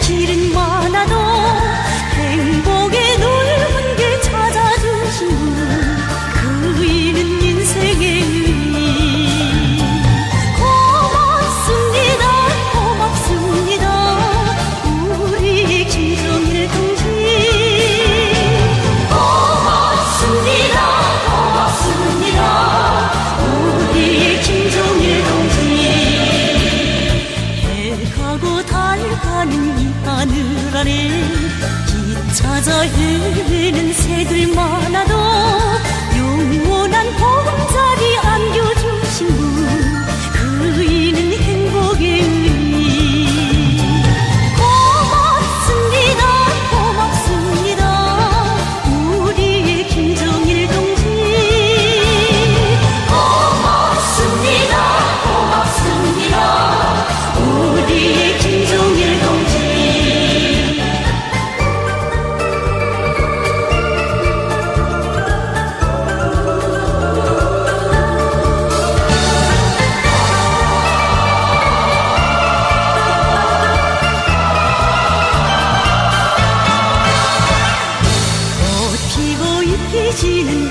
길은 많아도 행복의 넓은 길 찾아주신 분그 이는 인생의 의미. 고맙습니다 고맙습니다. 우리 김정일 동지. 고맙습니다 고맙습니다. 우리 김정일 동지. 해가고 달가는 하늘 아래 잊혀져 흐르는 새들 많아도 七